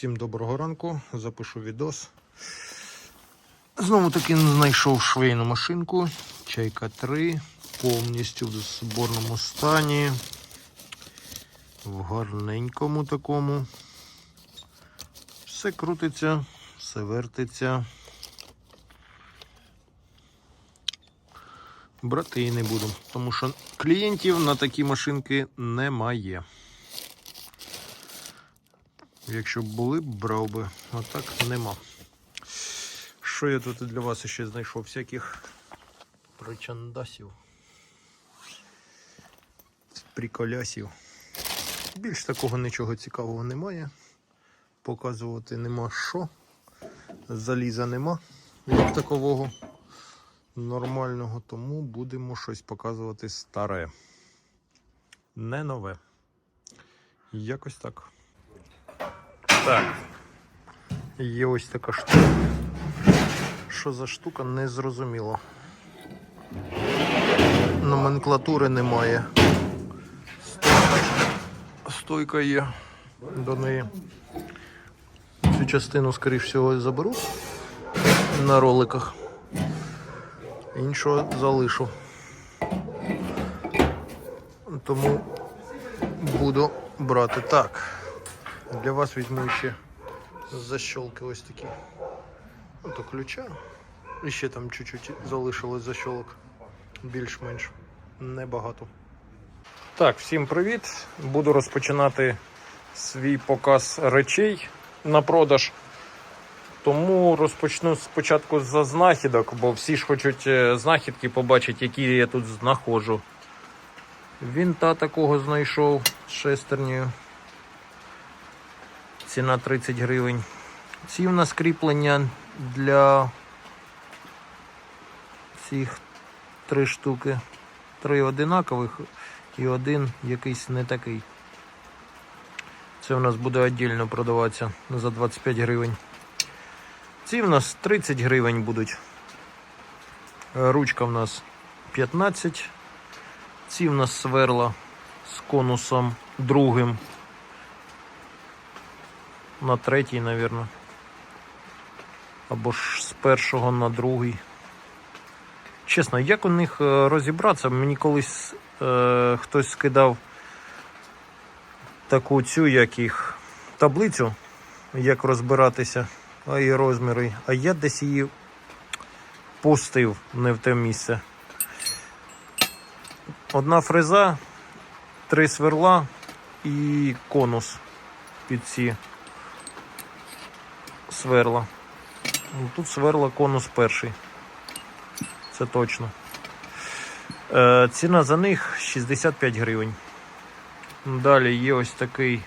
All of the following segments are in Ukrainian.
Всім доброго ранку, запишу відос. Знову таки знайшов швейну машинку. Чайка 3, повністю в зборному стані. В гарненькому такому. Все крутиться, все вертиться. Брати її не буду, тому що клієнтів на такі машинки немає. Якщо б були брав би, а так нема. Що я тут для вас ще знайшов? Всяких причандасів, приколясів. Більш такого нічого цікавого немає. Показувати нема що. Заліза нема як такового нормального, тому будемо щось показувати старе. Не нове. Якось так. Так. Є ось така штука. Що за штука, не зрозуміло. Номенклатури немає. Стойка, є до неї. Цю частину, скоріш всього, заберу на роликах. Іншого залишу. Тому буду брати так. Для вас візьму ще защолки ось такі. Ключа. І ще там чуть-чуть залишилось защолок. Більш-менш небагато. Так, всім привіт. Буду розпочинати свій показ речей на продаж. Тому розпочну спочатку за знахідок, бо всі ж хочуть е, знахідки побачити, які я тут знаходжу. Вінта такого знайшов з шестернею. Ціна 30 гривень. Ці в нас кріплення для цих три штуки. Три одинакових і один якийсь не такий. Це в нас буде віддільно продаватися за 25 гривень. Ці в нас 30 гривень будуть. Ручка в нас 15. Ці в нас сверла з конусом другим. На третій, мабуть. Або ж з першого на другий. Чесно, як у них е, розібратися? Мені колись е, хтось скидав таку цю, як їх таблицю, як розбиратися, а і розміри. А я десь її пустив не в те місце. Одна фреза, три сверла і конус під ці сверла. Ну, Тут сверла конус перший. Це точно. Е, ціна за них 65 гривень. Далі є ось такий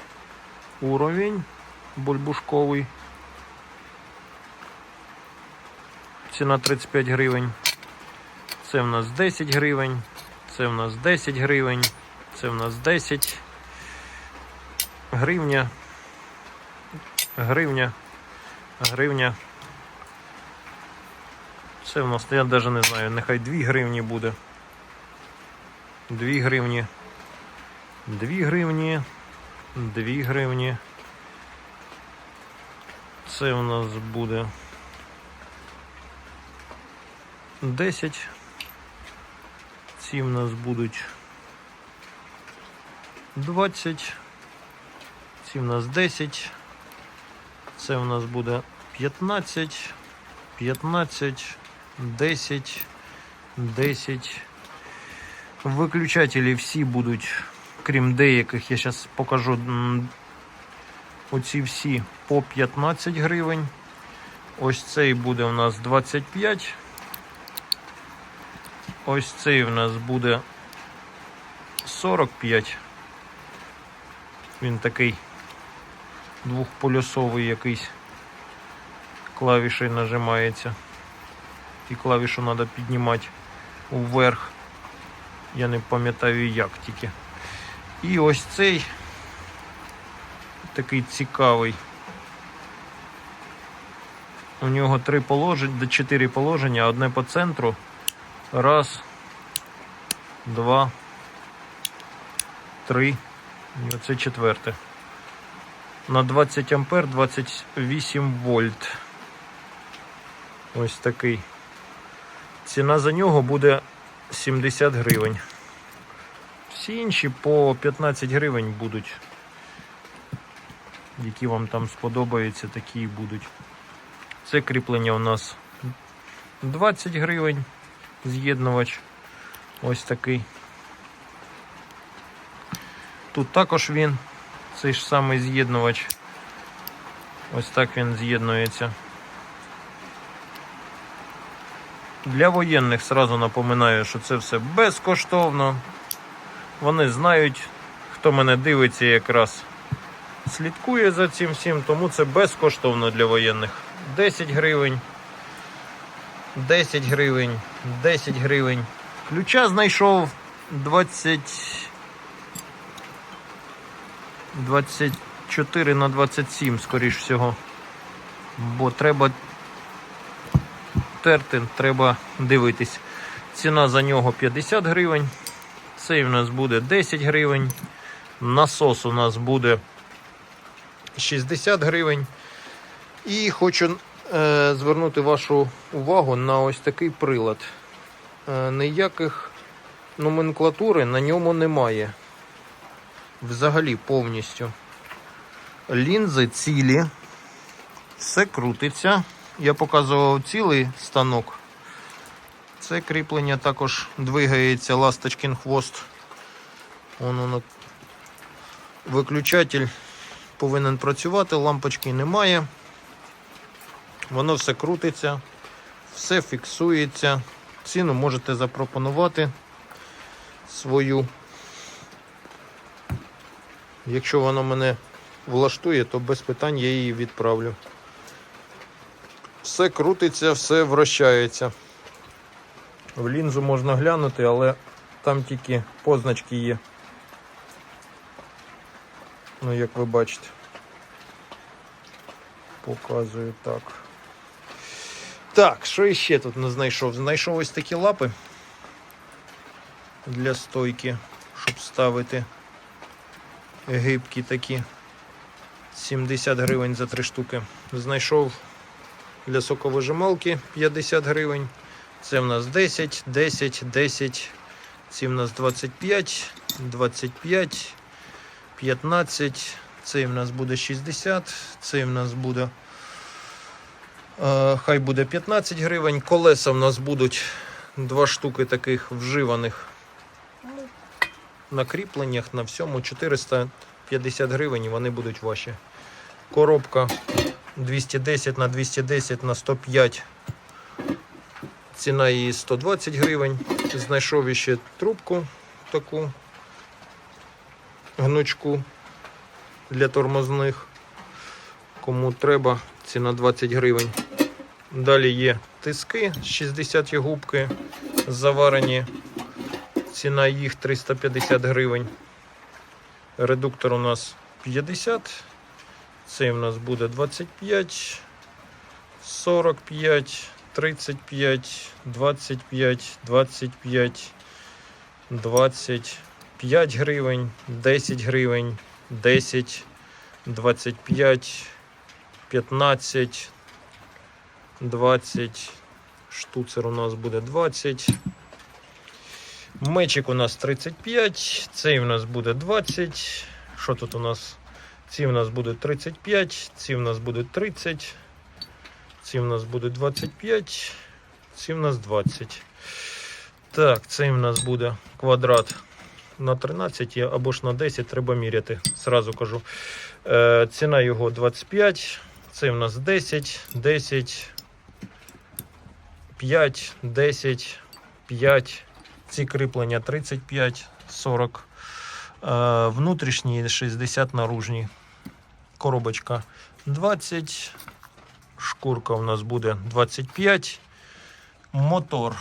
уровень бульбушковий. Ціна 35 гривень. Це в нас 10 гривень. Це в нас 10 гривень. Це в нас 10 гривня. Гривня. Гривня. Це в нас, я навіть не знаю, нехай 2 гривні буде. 2 гривні. 2 гривні. 2 гривні. Це у нас буде 10. Ці в нас будуть 20. Ці в нас 10. Це в нас буде 15, 15, 10, 10. Виключателі всі будуть, крім деяких, я зараз покажу. Оці всі по 15 гривень. Ось цей буде у нас 25. Ось цей у нас буде 45. Він такий двохполюсовий якийсь клавішею нажимається. І клавішу треба піднімати вверх. Я не пам'ятаю як тільки. І ось цей такий цікавий. У нього три положення, чотири положення, одне по центру. Раз, два, три. І оце четверте. на 20 ампер 28 вольт. Ось такий. Ціна за нього буде 70 гривень. Всі інші по 15 гривень будуть. Які вам там сподобаються, такі і будуть. Це кріплення у нас 20 гривень. З'єднувач. Ось такий. Тут також він, цей ж самий з'єднувач. Ось так він з'єднується. Для воєнних сразу напоминаю, що це все безкоштовно. Вони знають, хто мене дивиться якраз слідкує за цим всім, тому це безкоштовно для воєнних. 10 гривень. 10 гривень, 10 гривень. Ключа знайшов 20. 24 на 27, скоріш всього. Бо треба терти, треба дивитись. Ціна за нього 50 гривень. Цей в нас буде 10 гривень. Насос у нас буде 60 гривень. І хочу е, звернути вашу увагу на ось такий прилад. Е, ніяких номенклатури на ньому немає. Взагалі повністю. Лінзи цілі. Все крутиться. Я показував цілий станок. Це кріплення також двигається ласточкин хвост. Вон воно. Виключатель повинен працювати, лампочки немає. Воно все крутиться, все фіксується. Ціну можете запропонувати свою. Якщо вона мене влаштує, то без питань я її відправлю. Все крутиться, все вращається. В лінзу можна глянути, але там тільки позначки є. Ну, як ви бачите. Показую так. Так, що іще тут не знайшов? Знайшов ось такі лапи для стойки, щоб ставити гибкі такі. 70 гривень за три штуки. Знайшов для соковижималки 50 гривень. Це в нас 10, 10, 10. Ці в нас 25, 25, 15. Цей в нас буде 60, цей в нас буде. е, Хай буде 15 гривень. Колеса в нас будуть два штуки таких вживаних на кріпленнях, на всьому 450 гривень вони будуть ваші. Коробка 210 на 210 на 105. Ціна її 120 гривень. Знайшов іще трубку таку гнучку для тормозних. Кому треба, ціна 20 гривень. Далі є тиски 60 губки заварені. Ціна їх 350 гривень. Редуктор у нас 50. Цей у нас буде 25, 45, 35, 25, 25, 25 гривень, 10 гривень, 10, 25, 15, 20. Штуцер у нас буде 20. Мечик у нас 35, цей у нас буде 20. Що тут у нас? Ці в нас будуть 35, ці в нас будуть 30, ці в нас буде 25, ці в нас 20. Так, цей в нас буде квадрат на 13 або ж на 10 треба міряти. Зразу кажу. Е, ціна його 25, цей в нас 10, 10, 5, 10, 5. Ці кріплення 35, 40. Е, Внутрішні 60 наружні. Коробочка 20. Шкурка у нас буде 25. Мотор.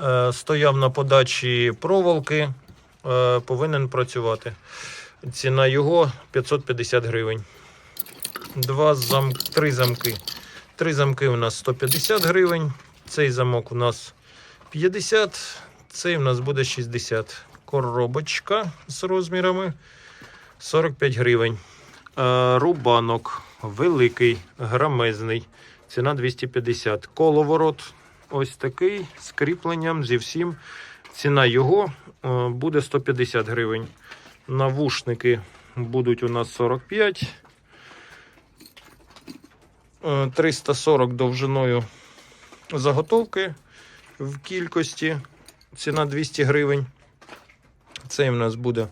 Е, Стояв на подачі проволоки. е, Повинен працювати. Ціна його 550 гривень. Два зам... Три замки. Три замки у нас 150 гривень. Цей замок у нас 50, цей у нас буде 60. Коробочка з розмірами 45 гривень. Е, Рубанок великий, грамезний. Ціна 250. Коловорот ось такий з кріпленням зі всім. Ціна його е, буде 150 гривень. Навушники будуть у нас 45. Е, 340 довжиною заготовки в кількості. Ціна 200 гривень. Цей в нас буде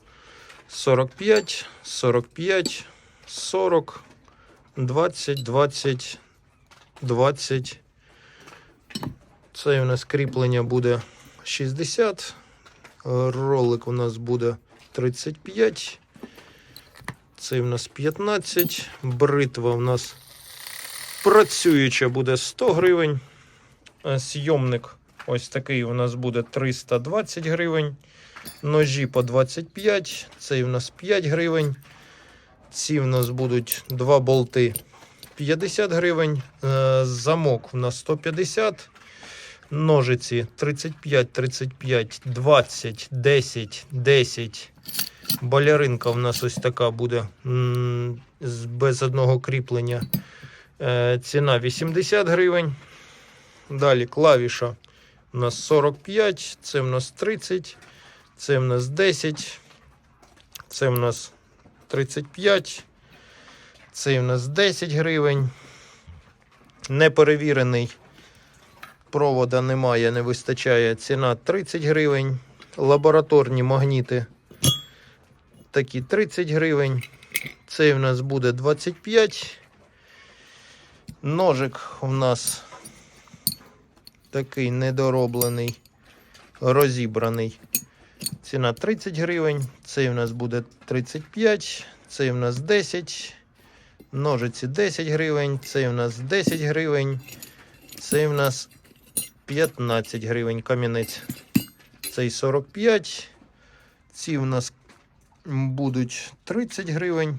45, 45, 40, 20, 20, 20. Цей у нас кріплення буде 60. Ролик у нас буде 35. Цей у нас 15. Бритва у нас працююча буде 100 гривень. Е, Сйомник ось такий у нас буде 320 гривень. Ножі по 25, цей у нас 5 гривень. Ці в нас будуть два болти 50 гривень. Е, Замок у нас 150. Ножиці 35, 35, 20, 10, 10. Баляринка в нас ось така буде без одного кріплення. Е, Ціна 80 гривень. Далі клавіша у нас 45, це в нас 30. Це в нас 10. Це в нас 35. Це в нас 10 гривень. Неперевірений. Провода немає, не вистачає. Ціна 30 гривень. Лабораторні магніти. Такі 30 гривень. Цей в нас буде 25. Ножик у нас такий недороблений, розібраний. Ціна 30 гривень. Цей у нас буде 35, цей у нас 10. Ножиці 10 гривень, цей у нас 10 гривень, цей у нас 15 гривень камінець. Цей 45. Ці у нас будуть 30 гривень.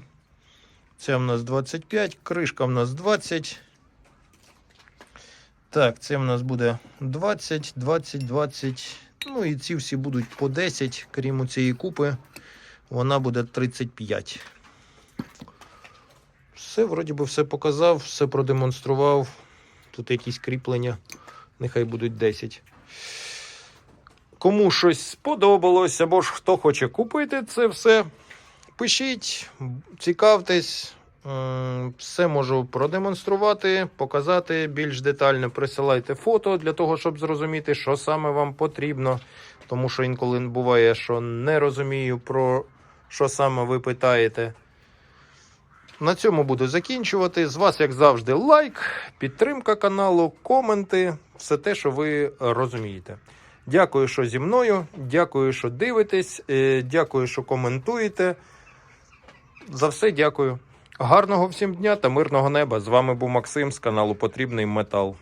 Це у нас 25, кришка у нас 20. Так, це у нас буде 20, 20, 20. Ну і ці всі будуть по 10, крім цієї купи, вона буде 35. Все, вроді би, все показав, все продемонстрував. Тут якісь кріплення, нехай будуть 10. Кому щось сподобалось, або ж хто хоче купити це все, пишіть, цікавтесь. Все можу продемонструвати, показати більш детально. Присилайте фото для того, щоб зрозуміти, що саме вам потрібно. Тому що інколи буває, що не розумію, про що саме ви питаєте. На цьому буду закінчувати. З вас, як завжди, лайк, підтримка каналу, коменти, все те, що ви розумієте. Дякую, що зі мною. Дякую, що дивитесь. е, Дякую, що коментуєте. За все дякую. Гарного всім дня та мирного неба. З вами був Максим з каналу Потрібний Метал.